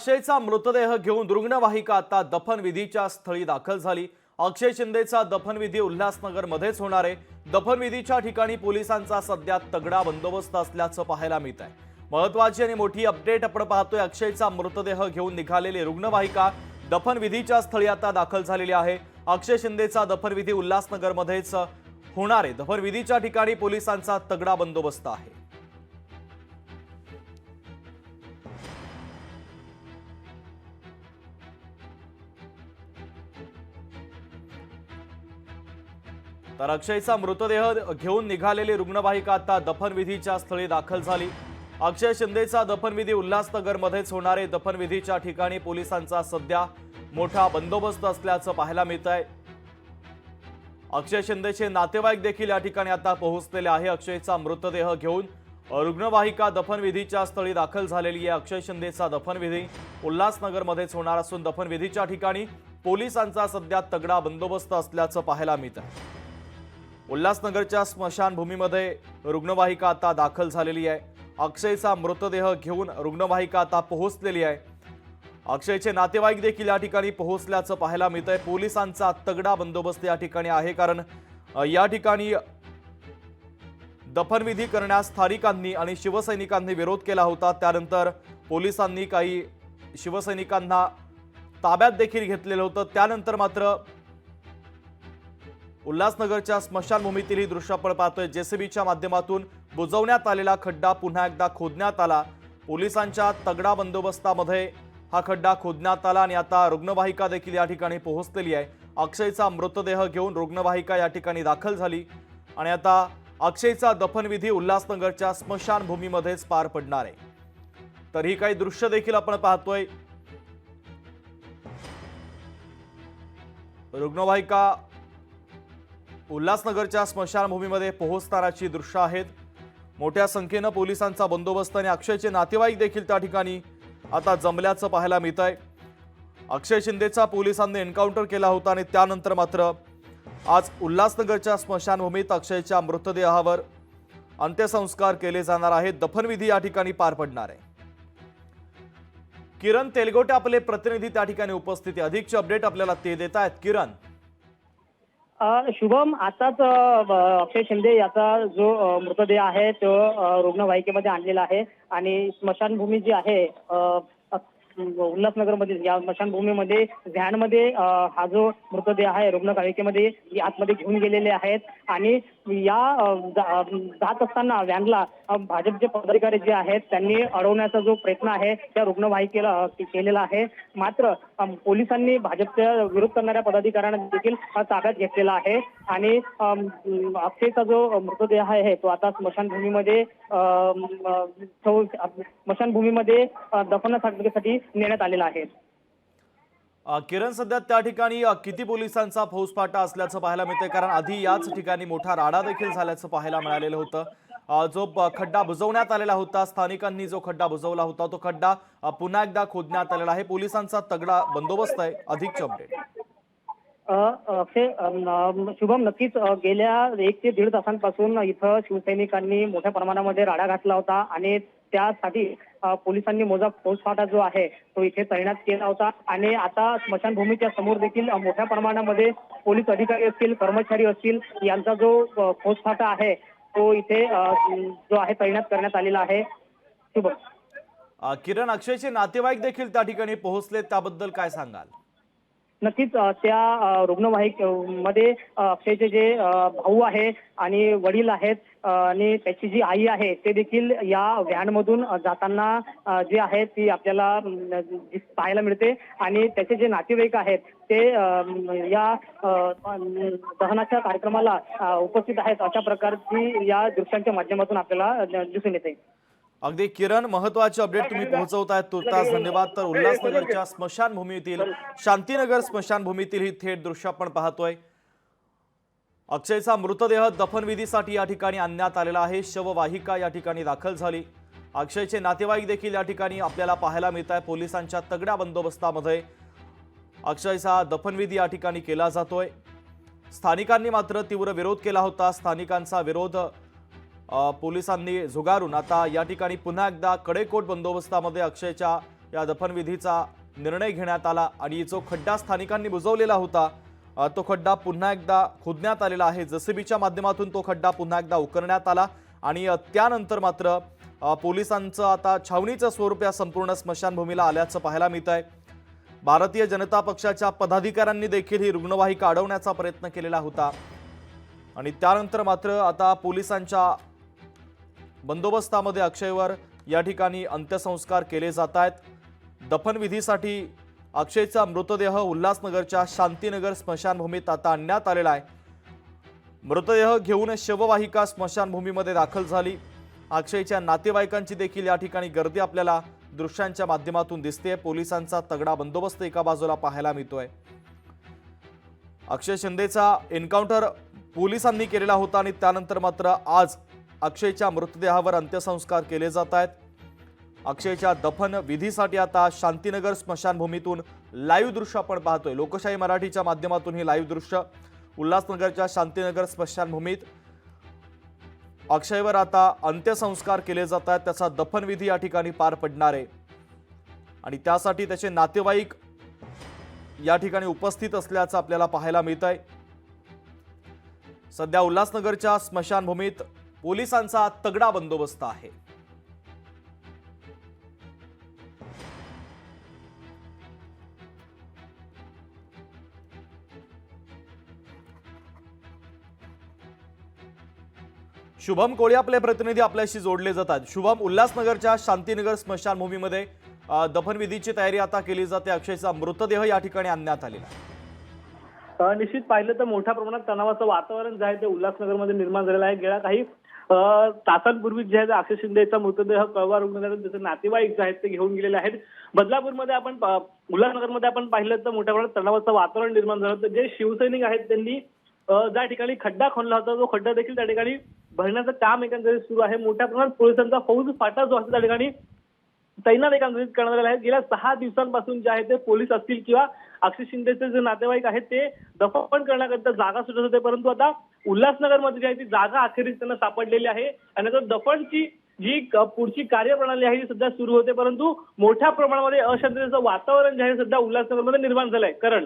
अक्षयचा मृतदेह घेऊन रुग्णवाहिका आता दफनविधीच्या स्थळी दाखल झाली. अक्षय शिंदेचा दफनविधी उल्हासनगरमध्येच होणार आहे. दफनविधीच्या ठिकाणी पोलिसांचा सध्या तगडा बंदोबस्त असल्याचं पाहायला मिळत आहे महत्वाची आणि मोठी अपडेट आपण पाहतोय अक्षयचा मृतदेह घेऊन निघालेली रुग्णवाहिका दफनविधीच्या स्थळी आता दाखल झालेली आहे. अक्षय शिंदेचा दफनविधी उल्हासनगरमध्येच होणार आहे. दफनविधीच्या ठिकाणी पोलिसांचा तगडा बंदोबस्त आहे. तर अक्षयचा मृतदेह घेऊन निघालेली रुग्णवाहिका आता दफनविधीच्या स्थळी दाखल झाली. अक्षय शिंदेचा दफनविधी उल्हासनगरमध्येच होणारे दफनविधीच्या ठिकाणी पोलिसांचा सध्या मोठा बंदोबस्त असल्याचं पाहायला मिळत आहे अक्षय शिंदेचे नातेवाईक देखील या ठिकाणी आता पोहोचलेले आहे. अक्षयचा मृतदेह घेऊन रुग्णवाहिका दफनविधीच्या स्थळी दाखल झालेली आहे. अक्षय शिंदेचा दफनविधी उल्हासनगरमध्येच होणार असून दफनविधीच्या ठिकाणी पोलिसांचा सध्या तगडा बंदोबस्त असल्याचं पाहायला मिळत आहे उल्हासनगरच्या स्मशानभूमीमध्ये रुग्णवाहिका आता दाखल झालेली आहे. अक्षयचा मृतदेह घेऊन रुग्णवाहिका आता पोहोचलेली आहे. अक्षयचे नातेवाईक देखील या ठिकाणी पोहोचल्याचं पाहायला मिळतंय. आहे पोलिसांचा तगडा बंदोबस्त या ठिकाणी आहे कारण या ठिकाणी दफनविधी करण्यास स्थानिकांनी आणि शिवसैनिकांनी विरोध केला होता. त्यानंतर पोलिसांनी काही शिवसैनिकांना ताब्यात देखील घेतलेलं होतं. त्यानंतर मात्र उल्हासनगरच्या स्मशानभूमीतील ही दृश्य आपण पाहतोय. जेसीबीच्या माध्यमातून बुजवण्यात आलेला खड्डा पुन्हा एकदा खोदण्यात आला. पोलिसांच्या तगडा बंदोबस्तामध्ये हा खड्डा खोदण्यात आला आणि आता रुग्णवाहिका देखील या ठिकाणी पोहोचलेली आहे. अक्षयचा मृतदेह घेऊन रुग्णवाहिका या ठिकाणी दाखल झाली आणि आता अक्षयचा दफनविधी उल्हासनगरच्या स्मशानभूमीमध्येच पार पडणार आहे. तर ही काही दृश्य देखील आपण पाहतोय. रुग्णवाहिका उल्हासनगरच्या स्मशानभूमीमध्ये पोहोचतानाची दृश्य आहेत. मोठ्या संख्येनं पोलिसांचा बंदोबस्त आणि अक्षयचे नातेवाईक देखील त्या ठिकाणी आता जमल्याचं पाहायला मिळत आहे अक्षय शिंदेचा पोलिसांनी एन्काउंटर केला होता आणि त्यानंतर मात्र आज उल्हासनगरच्या स्मशानभूमीत अक्षयच्या मृतदेहावर अंत्यसंस्कार केले जाणार आहेत. दफनविधी या ठिकाणी पार पडणार आहे. किरण तेलगोटे आपले प्रतिनिधी त्या ठिकाणी उपस्थित आहे. अधिकचे अपडेट आपल्याला ते देत आहेत किरण शुभम आताच अक्षय शिंदे याचा जो मृतदेह आहे तो रुग्णवाहिकेमध्ये आणलेला आहे. आणि स्मशानभूमी जी आहे उल्हासनगर अ, या स्मशानभूमीमध्ये व्हॅनमध्ये हा जो मृतदेह आहे रुग्णवाहिकेमध्ये आतमध्ये घेऊन गेलेले आहेत. आणि या जात असताना व्हॅनला भाजपचे पदाधिकारी जे आहेत त्यांनी अडवण्याचा जो प्रयत्न आहे त्या रुग्णवाहिकेला केलेला आहे. मात्र पोलिसांनी भाजपच्या विरोध करणाऱ्या पदाधिकाऱ्यांना देखील ताब्यात घेतलेला आहे. आणि अक्षयचा जो मृतदेह आहे तो आता स्मशानभूमीमध्ये स्मशानभूमीमध्ये अ, दफनासाठी नेण्यात आलेला आहे. किरण सध्या त्या ठिकाणी किती पोलिसांचा फौजफाटा असल्याचं पाहायला मिळतंय? कारण आधी याच ठिकाणी मोठा राडा देखील झाल्याचं पाहायला मिळालेलं होतं. जो खड्डा बुजवण्यात आलेला होता स्थानिकांनी जो खड्डा बुजवला होता तो खड्डा पुन्हा एकदा खोदण्यात आलेला आहे. पोलिसांचा तगडा बंदोबस्त आहे. अधिक अपडेट अक्षय शुभम नक्कीच गेल्या एक ते दीड तासांपासून इथं शिवसैनिकांनी मोठ्या प्रमाणामध्ये राडा घातला होता आणि त्यासाठी पोलिसांनी मोजा फौजफाटा जो आहे तो इथे तैनात केला होता. आणि आता स्मशानभूमीच्या समोर देखील मोठ्या प्रमाणामध्ये पोलीस अधिकारी असतील कर्मचारी असतील यांचा जो अ, आहे तो इथे जो आहे तैनात करण्यात आलेला आहे. किरण अक्षयचे नातेवाईक देखील त्या ठिकाणी पोहोचले त्याबद्दल काय सांगाल? नक्कीच त्या रुग्णवाहिकमध्ये अक्षयचे जे भाऊ आहे आणि वडील आहेत आणि त्याची जी आई आहे ते देखील या व्हॅनमधून मधून जाताना जे आहे ती आपल्याला पाहायला मिळते. आणि त्याचे जे नातेवाईक आहेत ते या दहनाच्या कार्यक्रमाला उपस्थित आहेत. अशा प्रकारची या दृश्यांच्या माध्यमातून आपल्याला दिसून येते. अगदी किरण महत्त्वाचे अपडेट तुम्ही पोहोचवतायत तुर्तास. धन्यवाद. तर उल्हासनगरच्या स्मशानभूमीतील शांतीनगर स्मशानभूमीतील ही थेट दृश्य आपण पाहतोय. अक्षयचा मृतदेह दफनविधीसाठी या ठिकाणी आणण्यात आलेला आहे. शववाहिका या ठिकाणी दाखल झाली. अक्षयचे नातेवाईक देखील या ठिकाणी आपल्याला पाहायला मिळत आहे पोलिसांच्या तगड्या बंदोबस्तामध्ये अक्षयचा दफनविधी या ठिकाणी केला जातोय. स्थानिकांनी मात्र तीव्र विरोध केला होता. स्थानिकांचा विरोध पोलिसांनी झुगारून आता या ठिकाणी पुन्हा एकदा कडेकोट बंदोबस्तामध्ये अक्षयच्या या दफनविधीचा निर्णय घेण्यात आला आणि जो खड्डा स्थानिकांनी बुजवलेला होता तो खड्डा पुन्हा एकदा खोदण्यात आलेला आहे. जसीबीच्या माध्यमातून तो खड्डा पुन्हा एकदा उकरण्यात आला आणि त्यानंतर मात्र पोलिसांचं आता छावणीचं स्वरूप या संपूर्ण स्मशानभूमीला आल्याचं पाहायला मिळत आहे भारतीय जनता पक्षाच्या पदाधिकाऱ्यांनी देखील ही रुग्णवाहिका अडवण्याचा प्रयत्न केलेला होता. आणि त्यानंतर मात्र आता पोलिसांच्या बंदोबस्तामध्ये अक्षयवर या ठिकाणी अंत्यसंस्कार केले जात आहेत. दफनविधीसाठी अक्षयचा मृतदेह उल्हासनगरच्या शांतीनगर स्मशानभूमीत आता आणण्यात आलेला आहे. मृतदेह घेऊन शववाहिका स्मशानभूमीमध्ये दाखल झाली. अक्षयच्या नातेवाईकांची देखील या ठिकाणी गर्दी आपल्याला दृश्यांच्या माध्यमातून दिसते पोलिसांचा तगडा बंदोबस्त एका बाजूला पाहायला मिळतोय. अक्षय शिंदेचा एन्काउंटर पोलिसांनी केलेला होता आणि त्यानंतर मात्र आज अक्षयच्या मृतदेहावर अंत्यसंस्कार केले जात आहेत. अक्षयच्या दफन विधीसाठी आता शांतीनगर स्मशानभूमीतून लाईव्ह दृश्य आपण पाहतोय. लोकशाही मराठीच्या माध्यमातून ही लाईव्ह दृश्य उल्हासनगरच्या शांतीनगर स्मशानभूमीत. अक्षयवर आता अंत्यसंस्कार केले जात आहेत. त्याचा दफनविधी या ठिकाणी पार पडणार आहे. आणि त्यासाठी त्याचे नातेवाईक या ठिकाणी उपस्थित असल्याचं आपल्याला पाहायला मिळत आहे सध्या उल्हासनगरच्या स्मशानभूमीत पोलिसांचा तगडा बंदोबस्त आहे. शुभम कोळी आपले प्रतिनिधी आपल्याशी जोडले जातात. शुभम उल्हासनगरच्या शांतीनगर स्मशानभूमीमध्ये दफनविधीची तयारी आता केली जाते. अक्षयचा मृतदेह या ठिकाणी आणण्यात आलेला निश्चित पाहिलं तर मोठ्या प्रमाणात तणावाचं वातावरण जे आहे ते उल्हासनगरमध्ये निर्माण झालेलं आहे. गेल्या काही अ, तासांपूर्वी जे आहे आशिष अक्षय शिंदेचा मृतदेह कळवा रुग्णालयात त्याचे नातेवाईक जे आहेत ते घेऊन गेलेले आहेत. बदलापूरमध्ये आपण उल्हासनगरमध्ये आपण पाहिलं तर मोठ्या प्रमाणात तणावाचं वातावरण निर्माण झालं तर जे शिवसैनिक आहेत त्यांनी ज्या ठिकाणी खड्डा खोणला होता तो खड्डा देखील त्या ठिकाणी भरण्याचं काम एकंदरीत सुरू आहे. मोठ्या प्रमाणात पोलिसांचा फौज फाटा जो असतो त्या ठिकाणी तैनात एकंदरीत करण्यात आलेला आहे. गेल्या सहा दिवसांपासून जे आहे ते पोलीस असतील किंवा अक्षय शिंदेचे जे नातेवाईक आहेत ते दफन करण्याकरिता जागा सुटत होते. परंतु आता उल्हासनगरमध्ये जी आहे ती जागा अखेरीस त्यांना सापडलेली आहे. आणि आता दफनची जी पुढची कार्यप्रणाली आहे ती सध्या सुरू होते. परंतु मोठ्या प्रमाणामध्ये अशांततेचं वातावरण जे आहे सध्या उल्हासनगरमध्ये निर्माण झालंय. कारण.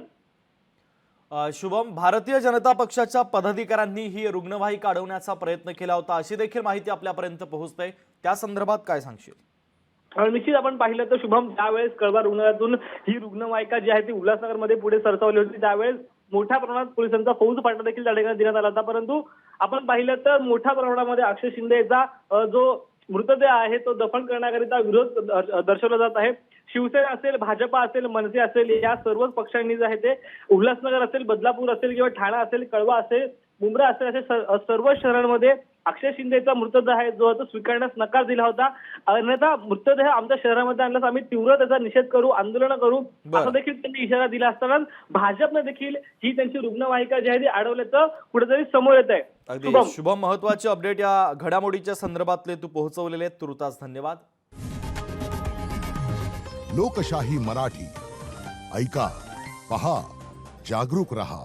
शुभम भारतीय जनता पक्षाच्या पदाधिकाऱ्यांनी ही रुग्णवाहिका अडवण्याचा प्रयत्न केला होता. अशी देखील माहिती आपल्यापर्यंत पोहोचते. त्या संदर्भात काय सांगशील? निश्चित आपण पाहिलं तर शुभम त्यावेळेस कळवा रुग्णालयातून ही रुग्णवाहिका जी आहे ती उल्हासनगरमध्ये पुढे सरसावली होती. त्यावेळेस मोठ्या प्रमाणात पोलिसांचा फौज पाठवा देखील त्या ठिकाणी देण्यात आला होता. परंतु आपण पाहिलं तर मोठ्या प्रमाणामध्ये अक्षय शिंदेचा जो मृतदेह आहे तो दफन करण्याकरिता विरोध दर्शवला जात आहे. शिवसेना असेल भाजपा असेल मनसे असेल या सर्वच पक्षांनी जे आहे ते उल्हासनगर असेल बदलापूर असेल किंवा ठाणा असेल कळवा असेल मुंब्रा असेल असे सर्व शहरांमध्ये अक्षय शिंदेचा मृतदेह आहे जो तो स्वीकारण्यास नकार दिला होता. अन्यथा मृतदेह आमच्या शहरामध्ये आणल्यास आम्ही तीव्र त्याचा निषेध करू आंदोलन करू. असं देखील त्यांनी इशारा दिला असताना भाजपने देखील ही त्यांची रुग्णवाहिका जी आहे ती अडवल्याचं कुठेतरी समोर येत आहे शुभम. शुभम महत्त्वाचे अपडेट या घडामोडीच्या संदर्भातले तू पोहोचवलेले. तुर्तास धन्यवाद. लोकशाही मराठी. ऐका पहा जागरूक रहा.